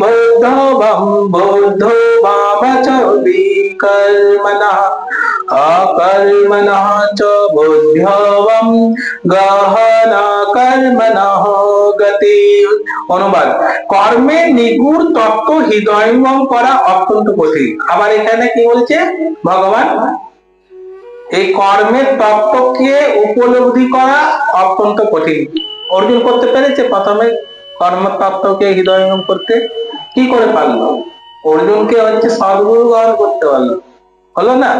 বুদ্ধবম বুদ্ধো বাম চ বিকর্মণ অকর্মণ চ বুদ্ধবম গহনা কর্মণ গতি অনুবাদ, কর্মে নিগুড় তত্ত্ব হৃদয়ঙ্গম করা অত্যন্ত কঠিন। আবার এখানে কি বলছে? ভগবান, এই কর্মের তত্ত্বকে উপলব্ধি করা অত্যন্ত কঠিন। অর্জুন করতে পেরেছে প্রথমে? কর্ম তত্ত্বকে হৃদয়ঙ্গম করতে কি করে পারল? অর্জুনকে হচ্ছে সদ্গুরু গ্রহণ করতে পারল। হলো না?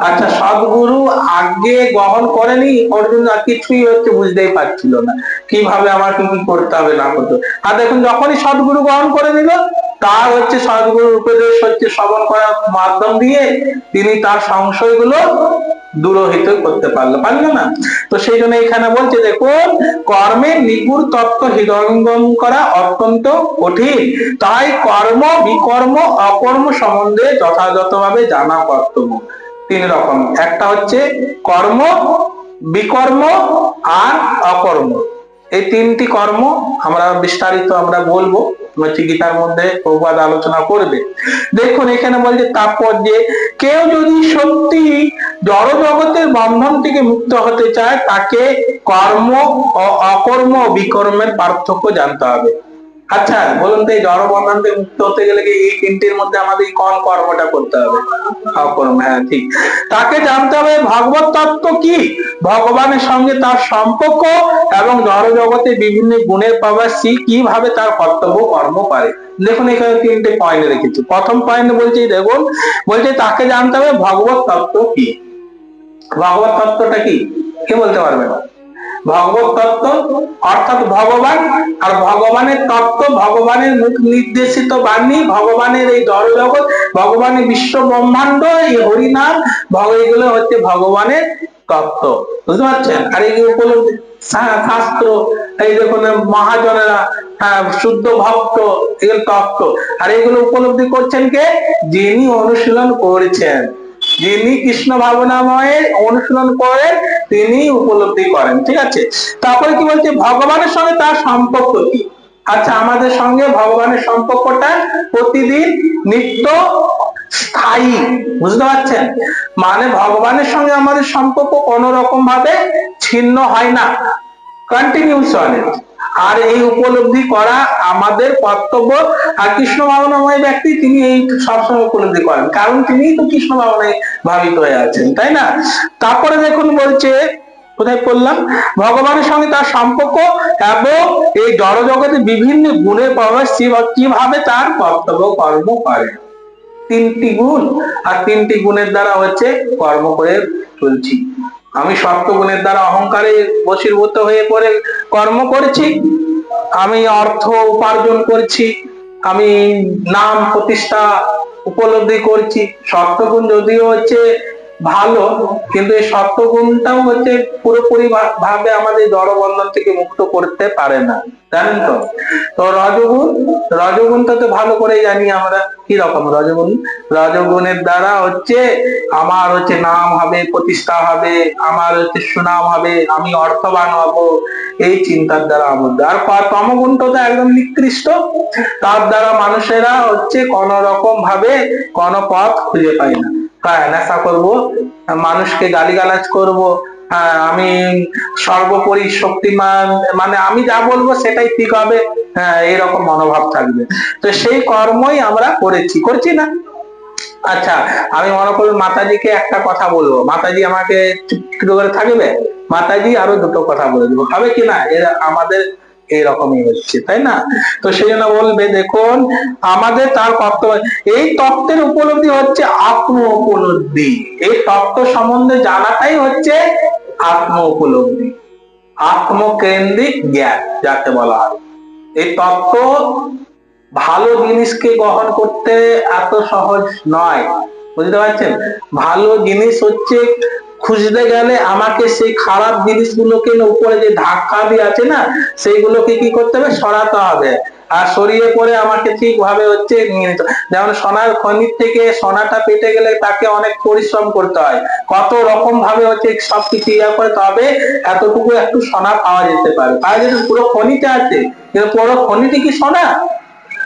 আচ্ছা সদ্গুরু আগে গ্রহণ করেনি, অর্জুন আর কিছুই হচ্ছে বুঝতেই পারছিল না। কীভাবে আমাকে কি করতে হবে না করতে হবে। আর দেখুন, যখনই সদ্গুরু গ্রহণ করে নিল তার হচ্ছে সদ্গুরুর উপদেশ হচ্ছে শ্রবণ করার মাধ্যম দিয়ে তিনি তার সংশয়গুলো দূরহিত করতে পারল। পারল না? তো সেই জন্য এখানে বলছে, দেখুন কর্মের নিপুর তত্ত্ব হৃদয়ঙ্গম করা অত্যন্ত কঠিন। তাই কর্ম, বিকর্ম, অকর্ম সম্বন্ধে যথাযথভাবে জানা কর্তব্য তিন রকম। একটা হচ্ছে কর্ম, বিকর্ম আর অকর্ম। এই তিনটি কর্ম আমরা বিস্তারিত আমরা বলব। হচ্ছে গীতার মধ্যে প্রবাদ আলোচনা করবে। দেখুন, এখানে বলছে তাৎপর্যে কেউ যদি সত্যি জড় জগতের বন্ধন থেকে মুক্ত হতে চায়, তাকে কর্ম ও অকর্ম বিকর্মের পার্থক্য জানতে হবে। আচ্ছা বলুন তো এই জড় বন্ধন থেকে মুক্ত হতে গেলে কি এই তিনটির মধ্যে আমাদের কোন কর্মটা করতে হবে? অকর্ম হ্যাঁ ঠিক। তাকে জানতে হবে ভগবত তত্ত্ব কি? ভগবানের সঙ্গে তার সম্পর্ক এবং জড় জগতে বিভিন্ন গুণের প্রবাসী কীভাবে তার কর্তব্য কর্ম পারে দেখুন, এখানে তিনটে পয়েন্ট রেখেছি। প্রথম পয়েন্ট বলছি, দেখুন, বলছে তাকে জানতে হবে ভগবত তত্ত্ব কি? ভগবত তত্ত্বটা কি? কে বলতে পারবে? না ভগবত তত্ত্ব অর্থাৎ ভগবান আর ভগবানের তত্ত্ব ভগবানের মুখ নির্দেশিত বাণী ভগবানের এই জগৎ ভগবানের বিশ্ব ব্রহ্মাণ্ড এই হরিনাম এগুলো হচ্ছে ভগবানের তত্ত্ব। বুঝতে পারছেন? আর এই উপলব্ধি শাস্ত্র এই দেখুন মহাজনেরা হ্যাঁ, শুদ্ধ ভক্ত এগুলো তত্ত্ব। আর এগুলো উপলব্ধি করছেন কে? যিনি অনুশীলন করেছেন। যিনি কৃষ্ণ ভাবনাময়ে অনুশীলন করেন, তিনি উপলব্ধি করেন, ঠিক আছে? তারপরে কি বলছে, ভগবানের সঙ্গে তার সম্পর্ক কি? আচ্ছা আমাদের সঙ্গে ভগবানের সম্পর্কটা প্রতিদিন নিত্য স্থায়ী, বুঝতে পারছেন? মানে ভগবানের সঙ্গে আমাদের সম্পর্ক কোন রকম ভাবে ছিন্ন হয় না। কন্টিনিউ চলে আর এই উপলব্ধি করা আমাদের কর্তব্য। আর কৃষ্ণ ভাবনাময় ব্যক্তি তিনি এই সবসময় উপলব্ধি করেন। কারণ তিনি তো কৃষ্ণ ভাবনায় ভাবিত হয়ে আছেন, তাই না? তারপরে দেখুন বলছে, কোথায় পড়লাম? ভগবানের সঙ্গে তার সম্পর্ক এবং এই জড় জগতে বিভিন্ন গুণের প্রবেশ কীভাবে তার কর্তব্য কর্ম করে। তিনটি গুণ। আর তিনটি গুণের দ্বারা হচ্ছে কর্ম করে চলছি। আমি সপ্ত গুণের দ্বারা অহংকারে বশীভূত হয়ে পড়ে কর্ম করছি। আমি অর্থ উপার্জন করছি। আমি নাম প্রতিষ্ঠা উপলব্ধি করছি। সপ্তগুণ যদিও হচ্ছে ভালো, কিন্তু এই সপ্তগুণটাও হচ্ছে পুরোপুরি ভাবে আমাদের জড়বন্ধন থেকে মুক্ত করতে পারে না, জানেন তো? তো রজগুণ, রজগুণটা তো ভালো করে জানি আমরা, কি রকম রজগুণ? রজগুণের দ্বারা হচ্ছে আমার হচ্ছে নাম হবে, প্রতিষ্ঠা হবে, আমার হচ্ছে সুনাম হবে, আমি অর্থবান হব, এই চিন্তার দ্বারা আমাদের আর তমগুণটা তো একদম নিকৃষ্ট, তার দ্বারা মানুষেরা হচ্ছে কোন রকম ভাবে কোন পথ খুঁজে পায় না। নেশা করব, মানুষকে গালিগালাজ করব হ্যাঁ আমি সর্বোপরি শক্তিমান মানে আমি যা বলব সেটাই ঠিক হবে হ্যাঁ এরকম মনোভাব থাকবে। তো সেই কর্মই আমরা করেছি, করছি না? আচ্ছা আমি মনে করি মাতাজিকে একটা কথা বলব, মাতাজি আমাকে চুপ করে থাকবে? মাতাজি আরও দুটো কথা বলে দেবো, হবে কি না? এরা আমাদের এইরকমই হচ্ছে, তাই না? তো সেই জন্য বলবে, দেখুন, আমাদের তার কর্তব্য এই তত্ত্বের উপলব্ধি হচ্ছে আত্ম উপলব্ধি। এই তত্ত্ব সম্বন্ধে জানাটাই হচ্ছে আত্ম উপলব্ধি। আত্মকেন্দ্রিক জ্ঞান, যাকে বলা হয়। এই তত্ত্ব ভালো জিনিসকে গ্রহণ করতে এত সহজ নয়, বুঝতে পারছেন? ভালো জিনিস হচ্ছে খুঁজতে গেলে আমাকে সেই খারাপ জিনিসগুলোকে উপরে যে ধাক্কা দিয়ে আছে না, সেইগুলোকে কি করতে হবে? সরাতে হবে। আর সরিয়ে পরে আমাকে ঠিকভাবে হচ্ছে নিয়ে নিতে। যেমন সোনার খনির থেকে সোনাটা পেতে গেলে তাকে অনেক পরিশ্রম করতে হয়। কত রকম ভাবে হচ্ছে সব কিছু ইয়া করে, তবে এতটুকু একটু সোনা পাওয়া যেতে পারে। পাওয়া যেতে পুরো খনিতে আছে, কিন্তু পুরো খনিতে কি সোনা?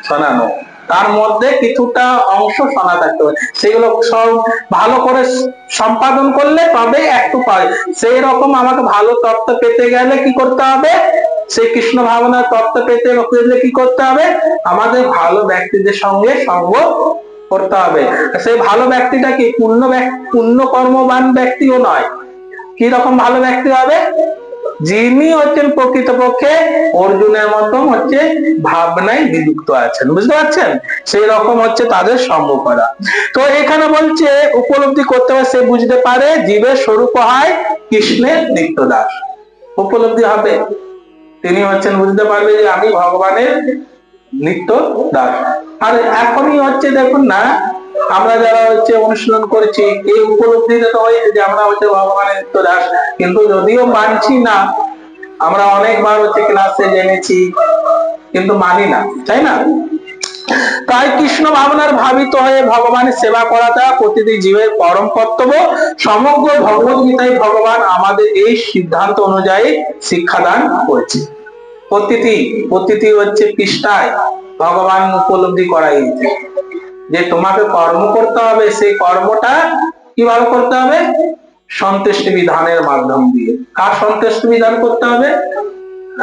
সোনা নয়। তার মধ্যে কিছুটা অংশ সোনা থাকতে হবে সেগুলো সব ভালো করে সম্পাদন করলে তবে একটু পাবে সেই রকম আমাকে ভালো তত্ত্ব পেতে গেলে কি করতে হবে? সেই কৃষ্ণ ভাবনার তত্ত্ব পেতে গেলে কি করতে হবে? আমাদের ভালো ব্যক্তিদের সঙ্গে সঙ্গ করতে হবে। সেই ভালো ব্যক্তিটা কি? পূর্ণ পূর্ণ কর্মবান ব্যক্তিও নয়। কি রকম ভালো ব্যক্তি হবে? যিনি হচ্ছেন প্রকৃতপক্ষে অর্জুনের মতন হচ্ছে ভাবনায় বিযুক্ত আছেন, বুঝতে পারছেন? সেই রকম হচ্ছে তাদের সঙ্গ করা তো এখানে বলছে, উপলব্ধি করতে পারে সে বুঝতে পারে, জীবের স্বরূপ হয় কৃষ্ণের নিত্যদাস। উপলব্ধি হবে। তিনি হচ্ছেন, বুঝতে পারবে যে আমি ভগবানের নিত্য দাস আর এখনই হচ্ছে দেখুন না আমরা যারা হচ্ছে অনুশীলন করছি এই উপলব্ধিতে তো হয়েছে যে আমরা হচ্ছে ভগবানের নিত্য দাস কিন্তু যদিও মানছি না, আমরা অনেকবার হচ্ছে ক্লাসে জেনেছি, কিন্তু মানি না, তাই না? তাই কৃষ্ণ ভাবনার ভাবিত হয়ে ভগবানের সেবা করাটা প্রতিটি জীবের পরম কর্তব্য। সমগ্র ভগবত গীতায় ভগবান আমাদের এই সিদ্ধান্ত অনুযায়ী শিক্ষাদান করেছে। প্রতিটি প্রতিটি হচ্ছে পৃষ্ঠায় ভগবান উপলব্ধি করাইছে যে তোমাকে কর্ম করতে হবে, সেই কর্মটা কীভাবে করতে হবে? সন্তুষ্টি বিধানের মাধ্যম দিয়ে। কার সন্তুষ্টি বিধান করতে হবে?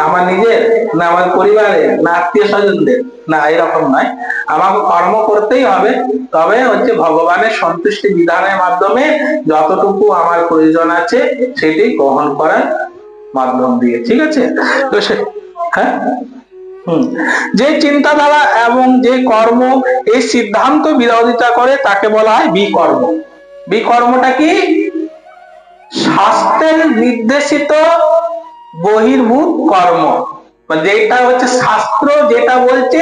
আমার নিজের, না আমার পরিবারের, না আত্মীয় স্বজনদের। না, এরকম নয়। আমাকে কর্ম করতেই হবে। তবে হচ্ছে ভগবানের সন্তুষ্টি বিধানের মাধ্যমে যতটুকু আমার প্রয়োজন আছে, সেটি গ্রহণ করার মাধ্যম দিয়ে। ঠিক আছে? তো সে হ্যাঁ। যে চিন্তাধারা এবং যে কর্ম, এই সিদ্ধান্ত বিরোধিতা করে তাকে বলা হয় বিকর্ম। বিকর্মটা কি? শাস্ত্রের নির্দেশিত বহির্ভূত কর্ম। বা যেটা হচ্ছে শাস্ত্র যেটা বলছে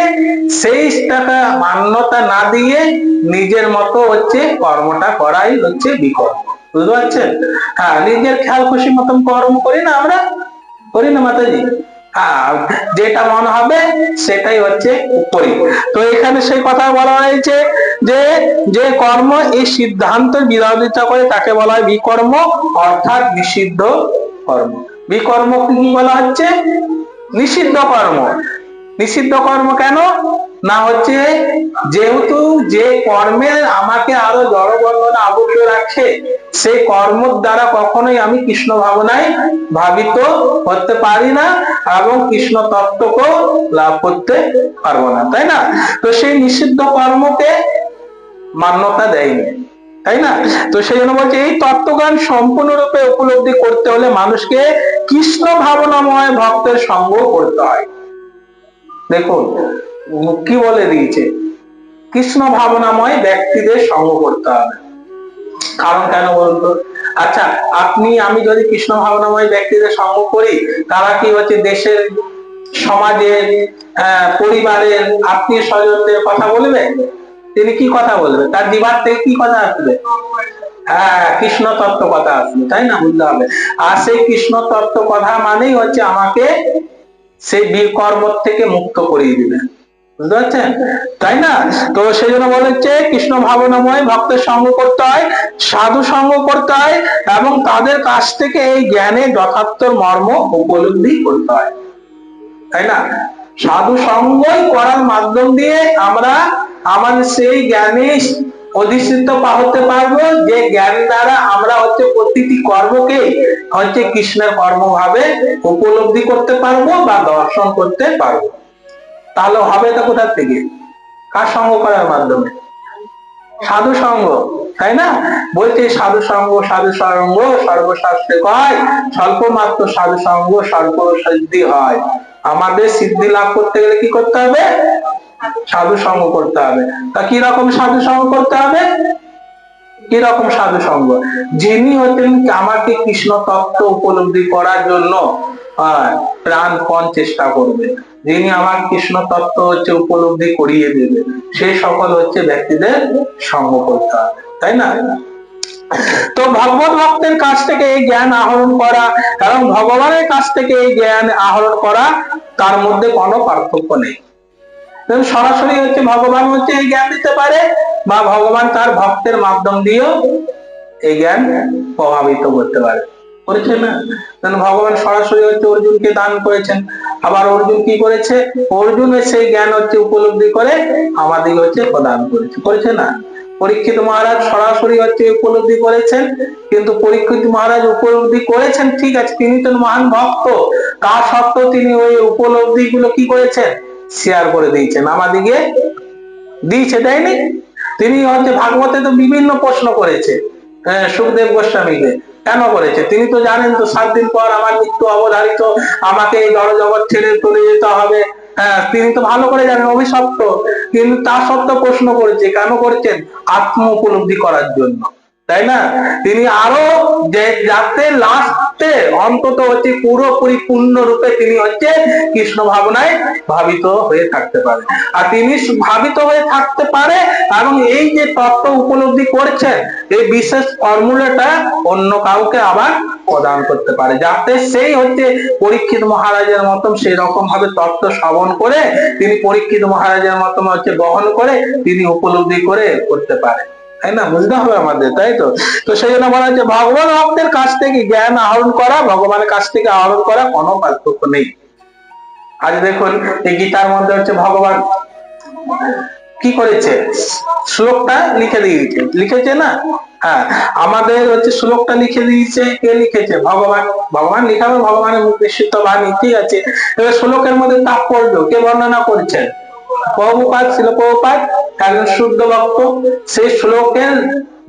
সেইটাকে মান্যতা না দিয়ে নিজের মতো হচ্ছে কর্মটা করাই হচ্ছে বিকর্ম। বুঝতে পারছেন? হ্যাঁ নিজের খেয়াল খুশি মতন কর্ম করি না আমরা? করি না মাতাজি? যেটা মনে হবে সেটাই হচ্ছে করি তো এখানে সেই কথা বলা হয়েছে যে যে কর্ম এই সিদ্ধান্ত বিরোধিতা করে তাকে বলা হয় বিকর্ম, অর্থাৎ নিষিদ্ধ কর্ম। বিকর্ম কি বলা হচ্ছে? নিষিদ্ধ কর্ম। নিষিদ্ধ কর্ম কেন? না হচ্ছে যেহেতু যে কর্মের আমাকে আরও জড় বর্ণনা আবদ্ধ রাখে সেই কর্ম দ্বারা কখনোই আমি কৃষ্ণ ভাবনায় ভাবিত হতে পারি না এবং কৃষ্ণ তত্ত্বকেও লাভ করতে পারব না, তাই না? তো সেই নিষিদ্ধ কর্মকে মান্যতা দেয়নি, তাই না? তো সেই জন্য বলছে, এই তত্ত্বজ্ঞান সম্পূর্ণরূপে উপলব্ধি করতে হলে মানুষকে কৃষ্ণ ভাবনাময় ভক্তের সঙ্গ করতে হয়। দেখুন কি বলে দিয়েছে। কৃষ্ণ ভাবনাময় ব্যক্তিদের সঙ্গ করতে হবে। কারণ কেন বলুন তো? আচ্ছা আপনি, আমি যদি কৃষ্ণ ভাবনাময় ব্যক্তিদের সঙ্গ করি, তারা কি হচ্ছে দেশের, সমাজের পরিবারের আত্মীয় স্বজনদের কথা বলবে? তিনি কি কথা বলবে? তার জিভার থেকে কি কথা আসবে? হ্যাঁ কৃষ্ণ তত্ত্ব কথা আসবে, তাই না? বুঝতে হবে। আর সেই কৃষ্ণ তত্ত্ব কথা মানেই হচ্ছে আমাকে সেই বিকর্ম থেকে মুক্ত করিয়ে দিবে। বুঝতে পারছেন? তাই না? তো সেই জন্য বলেছে কৃষ্ণ ভাবনাময় ভক্তের সঙ্গ করতে হয়, সাধু সঙ্গ করতে হয়, এবং তাদের কাছ থেকে এই জ্ঞানের যথার্থ মর্ম উপলব্ধি করতে হয়। তাই না? সাধু সঙ্গই করার মাধ্যম দিয়ে আমরা আমাদের সেই জ্ঞানে অধিষ্ঠিত হতে পারব, যে জ্ঞান দ্বারা আমরা হচ্ছে প্রতিটি কর্মকে হচ্ছে কৃষ্ণের কর্ম ভাবে উপলব্ধি করতে পারব বা দর্শন করতে পারব। তাহলে হবে তা কোথা থেকে? কার সঙ্গ করার মাধ্যমে? সাধু সঙ্গ, তাই না? বলছে সাধু সঙ্গ সাধু সঙ্গ, সর্বশাস্ত্রে কয় স্বল্প মাত্র সাধু সঙ্গ স্বল্প সিদ্ধি হয়। আমাদের সিদ্ধি লাভ করতে গেলে কি করতে হবে? সাধু সঙ্গ করতে হবে। তা কি রকম সাধু সঙ্গ করতে হবে? কি রকম সাধু সঙ্গ? যিনি হতেন আমাকে কৃষ্ণ তত্ত্ব উপলব্ধি করার জন্য প্রাণপণ চেষ্টা করবে। যিনি আমার কৃষ্ণ তত্ত্ব হচ্ছে উপলব্ধি করিয়ে দেবে সেই সকল হচ্ছে ব্যক্তিদের সঙ্গ করতে হবে তাই না? তো ভগবত ভক্তের কাছ থেকে এই জ্ঞান আহরণ করা এবং ভগবানের কাছ থেকে এই জ্ঞান আহরণ করা, তার মধ্যে কোনো পার্থক্য নেই। সরাসরি হচ্ছে ভগবান হচ্ছে এই জ্ঞান দিতে পারে, বা ভগবান তার ভক্তের মাধ্যম দিয়েও এই জ্ঞান প্রভাবিত করতে পারে। করেছে না? কারণ ভগবান সরাসরি হচ্ছে অর্জুনকে দান করেছেন। আবার অর্জুন কি করেছে? অর্জুন সেই জ্ঞান হচ্ছে উপলব্ধি করে আমাদের হচ্ছে প্রদান করেছে। করেছে না? পরীক্ষিত মহারাজ সরাসরি হচ্ছে উপলব্ধি করেছেন কিন্তু পরীক্ষিত মহারাজ উপলব্ধি করেছেন ঠিক আছে তিনি তো মহান ভক্ত। তা সত্ত্বেও তিনি ওই উপলব্ধি গুলো কি করেছেন? শেয়ার করে দিয়েছেন আমাদিকে দিয়েছে দেয়নি? তিনি হচ্ছে ভাগবতে তো বিভিন্ন প্রশ্ন করেছে হ্যাঁ, সুখদেব গোস্বামীকে। কেন করেছে? তিনি তো জানেন তো সাত দিন পর আমার মৃত্যু অবধারিত, আমাকে এই জগৎ ছেড়ে চলে যেতে হবে। হ্যাঁ তিনি তো ভালো করে জানেন, অভিশপ্ত। কিন্তু তার সত্ত্বেও প্রশ্ন করেছে, কেন করেছেন? আত্ম উপলব্ধি করার জন্য। তাই না? তিনি আরও যে যাতে লাস্টে অন্তত হচ্ছে পুরোপুরি পূর্ণ রূপে তিনি হচ্ছে কৃষ্ণ ভাবনায় ভাবিত হয়ে থাকতে পারে। আর তিনি ভাবিত হয়ে থাকতে পারে এবং এই যে তত্ত্ব উপলব্ধি করছেন, এই বিশেষ ফর্মুলাটা অন্য কাউকে আবার প্রদান করতে পারে। যাতে সেই হচ্ছে পরীক্ষিত মহারাজের মতন সেই রকম ভাবে তত্ত্ব শ্রবণ করে, তিনি পরীক্ষিত মহারাজের মতন হচ্ছে গ্রহণ করে তিনি উপলব্ধি করে করতে পারে। তাই না? বুঝতে হবে আমাদের, তাই তো? তো সেই জন্য বলা হচ্ছে, ভগবান ভক্তের কাছ থেকে জ্ঞান আহরণ করা, ভগবানের কাছ থেকে আহরণ করা কোনো পার্থক্য নেই। আজ দেখুন, এই গীতার মধ্যে হচ্ছে ভগবান কি করেছে? শ্লোকটা লিখে দিয়েছে। লিখেছে না? হ্যাঁ আমাদের হচ্ছে শ্লোকটা লিখে দিয়েছে, কে লিখেছে? ভগবান। ভগবান লিখাবে ভগবানের মুখ নিশ্চিত বাণী, ঠিক আছে? এবার শ্লোকের মধ্যে তাৎপর্য, কে বর্ণনা করছেন প্রভুপাত ছিল প্রভুপাত একজন শুদ্ধ ভক্ত সেই শ্লোকের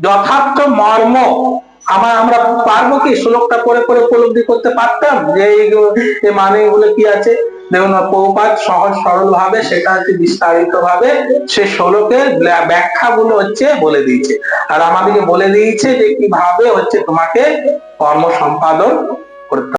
যথার্থ মর্ম আমার, আমরা পারব কি? শ্লোকটা পরে পরে উপলব্ধি করতে পারতাম? যে এই মানে এগুলো কি আছে? দেখুন প্রভুপাত সহজ সরল ভাবে সেটা হচ্ছে বিস্তারিত ভাবে সে শ্লোকের ব্যাখ্যা গুলো হচ্ছে বলে দিয়েছে। আর আমাদেরকে বলে দিয়েছে যে কীভাবে হচ্ছে তোমাকে কর্ম সম্পাদন করতে